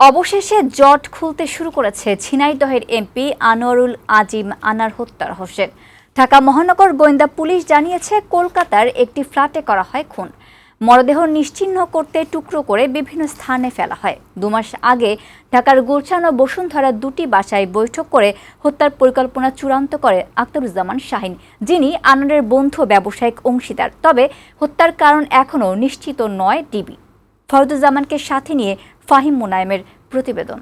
অবশেষে জট খুলতে শুরু করেছে ছিনাইদহের এমপি আনোয়ারুল আজিম আনার হত্যা রহস্যের ঢাকা মহানগর গোয়েন্দা পুলিশ জানিয়েছে, কলকাতার একটি ফ্ল্যাটে করা হয় খুন। মরদেহ নিশ্চিহ্ন করতে টুকরো করে বিভিন্ন স্থানে ফেলা হয়। দুমাস আগে ঢাকার গুলশান ও বসুন্ধরা দুটি বাসায় বৈঠক করে হত্যার পরিকল্পনা চূড়ান্ত করে আখতারুজ্জামান শাহিন, যিনি আনারের বন্ধু ব্যবসায়িক অংশীদার। তবে হত্যার কারণ এখনও নিশ্চিত নয় ডিবি। ফরদুজ্জামানকে সাথে নিয়ে ফাহিম মুনায়েমের প্রতিবেদন।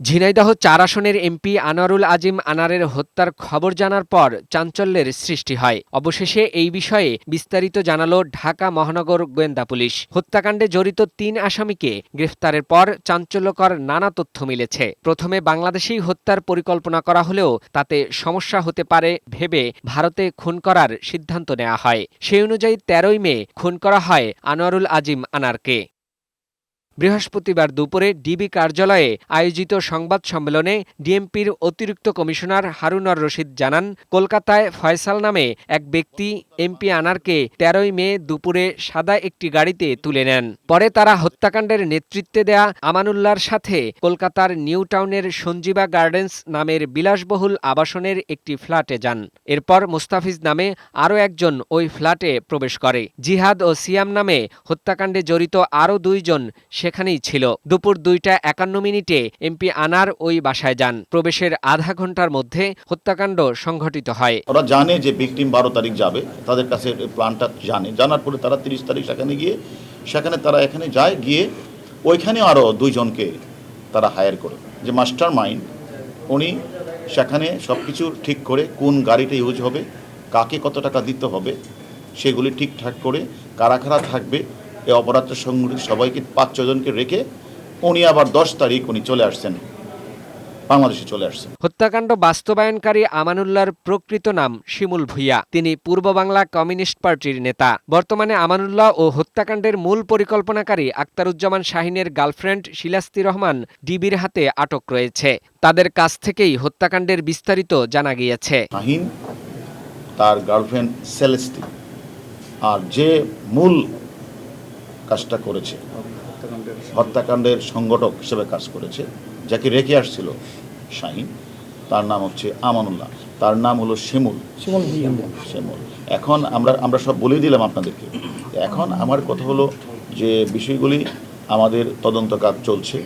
ঝিনাইদহ চার আসনের এমপি আনোয়ারুল আজিম আনারের হত্যার খবর জানার পর চাঞ্চল্যের সৃষ্টি হয়। অবশেষে এই বিষয়ে বিস্তারিত জানালো ঢাকা মহানগর গোয়েন্দা পুলিশ। হত্যাকাণ্ডে জড়িত তিন আসামিকে গ্রেফতারের পর চাঞ্চল্যকর নানা তথ্য মিলেছে। প্রথমে বাংলাদেশেই হত্যার পরিকল্পনা করা হলেও তাতে সমস্যা হতে পারে ভেবে ভারতে খুন করার সিদ্ধান্ত নেওয়া হয়। সেই অনুযায়ী তেরোই মে খুন করা হয় আনোয়ারুল আজিম আনারকে। বৃহস্পতিবার দুপুরে ডিবি কার্যালয়ে আয়োজিত সংবাদ সম্মেলনে ডিএমপির অতিরিক্ত কমিশনার হারুনর রশিদ জানান, কলকাতায় ফয়সাল নামে এক ব্যক্তি এমপি আনারকে তেরোই মে দুপুরে সাদা একটি গাড়িতে তুলে নেন। পরে তারা হত্যাকাণ্ডের নেতৃত্বে দেয়া আমানুল্লাহর সাথে কলকাতার নিউ টাউনের সঞ্জীবা গার্ডেন্স নামের বিলাসবহুল আবাসনের একটি ফ্ল্যাটে যান। এরপর মুস্তাফিজ নামে আরও একজন ওই ফ্ল্যাটে প্রবেশ করে। জিহাদ ও সিয়াম নামে হত্যাকাণ্ডে জড়িত আরও দুইজন সেখানেই ছিল। দুপুর দুইটা একান্ন মিনিটে এমপি আনার ওই বাসায় যান। প্রবেশের আধা ঘণ্টার মধ্যে হত্যাকাণ্ড সংঘটিত হয়। ওরা জানে যে ভিকটিম বারো তারিখ যাবে। তাদের কাছে প্ল্যানটা জানে। জানার পরে তারা তিরিশ তারিখ সেখানে গিয়ে, সেখানে তারা এখানে যায়, গিয়ে ওইখানে আরও দুইজনকে তারা হায়ার করে। যে মাস্টার মাইন্ড উনি সেখানে সব কিছু ঠিক করে কোন গাড়িটা ইউজ হবে, কাকে কত টাকা দিতে হবে, সেগুলি ঠিকঠাক করে, কারা কারা থাকবে এই অপরাধের সঙ্গে সবাইকে পাঁচ ছজনকে রেখে উনি আবার দশ তারিখ উনি চলে আসছেন। বাংলাদেশে চলে আসছেন। হত্যাকাণ্ড বাস্তবায়নকারী আমানুল্লাহর প্রকৃত নাম শিমুল ভুইয়া। তিনি পূর্ব বাংলা কমিউনিস্ট পার্টির নেতা। বর্তমানে আমানুল্লাহ ও হত্যাকাণ্ডের মূল পরিকল্পনাকারী আক্তারুজ্জামান শাহিনের গার্লফ্রেন্ড শিলাস্তি রহমান ডিবির হাতে আটক রয়েছে। তাদের কাছ থেকেই হত্যাকাণ্ডের বিস্তারিত জানা গিয়েছে। শাহিন তার গার্লফ্রেন্ড সেলেস্টি আর যে মূল কাজটা করেছে। হত্যাকাণ্ডের সংগঠক হিসেবে কাজ করেছে। যাকে রেখে আসছিল শাহিন। তার নাম হচ্ছে আমানুল্লাহ। তার নাম হলো শিমুল। শিমুল এখন আমরা আমরা সব বলে দিলাম আপনাদেরকে। এখন আমার কথা হলো যে বিষয়গুলি আমাদের তদন্ত কাজ চলছে।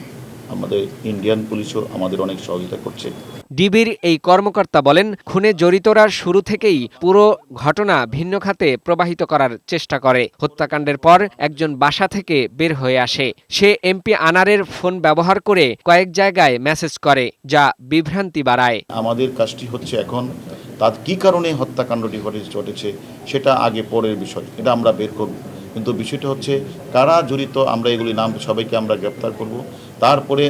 আমাদের ইন্ডিয়ান পুলিশও আমাদের অনেক সহযোগিতা করছে। ডিবির এই কর্মকর্তা বলেন খুনে জড়িতরা শুরু থেকেই পুরো ঘটনা ভিন্ন খাতে প্রবাহিত করার চেষ্টা করে। হত্যাকাণ্ডের পর একজন বাসা থেকে বের হয়ে আসে। সে এমপি আনারের ফোন ব্যবহার করে কয়েক জায়গায় মেসেজ করে যা বিভ্রান্তি বাড়ায়। আমাদের কাজটি হচ্ছে এখন তার কি কারণে হত্যাকাণ্ডটি ঘটে- ঘটেছে সেটা আগে পরের বিষয় এটা আমরা বের করব। কিন্তু বিষয়টা হচ্ছে কারা জড়িত আমরা এগুলি নাম সবাইকে আমরা গ্রেপ্তার করব। তারপরে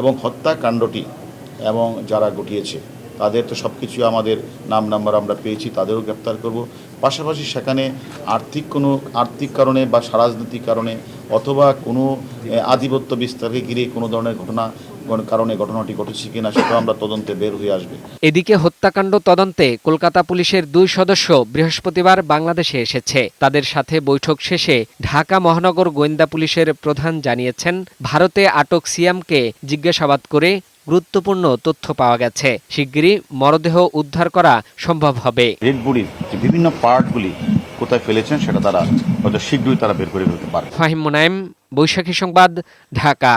এবং হত্যাকাণ্ডটি এবং যারা ঘটিয়েছে, তাদের তো সব কিছু আমাদের নাম নাম্বার আমরা পেয়েছি, তাদেরও গ্রেপ্তার করব। পাশাপাশি সেখানে আর্থিক কোনো, আর্থিক কারণে বা রাজনৈতিক কারণে অথবা কোনো আধিপত্য বিস্তারকে ঘিরে কোনো ধরনের ঘটনা কারণে ঘটনাটি ঘটেছে কিনা সেটাও আমরা তদন্তে বের হয়ে আসবে। এদিকে হত্যাকাণ্ড তদন্তে কলকাতা পুলিশের দুই সদস্য বৃহস্পতিবার বাংলাদেশে এসেছে। তাদের সাথে বৈঠক শেষে ঢাকা মহানগর গোয়েন্দা পুলিশের প্রধান জানিয়েছেন ভারতে আটক সিয়ামকে জিজ্ঞাসাবাদ করে গুরুত্বপূর্ণ তথ্য পাওয়া গেছে। শিগগিরই মরদেহ উদ্ধার করা সম্ভব হবে। বডির বিভিন্ন পার্টগুলি কোথায় ফেলেছেন সেটা তারা হয়তো শীঘ্রই তারা বের করে ফেলতে পারবে। ফাহিম মুনায়েম বৈশাখী সংবাদ ঢাকা।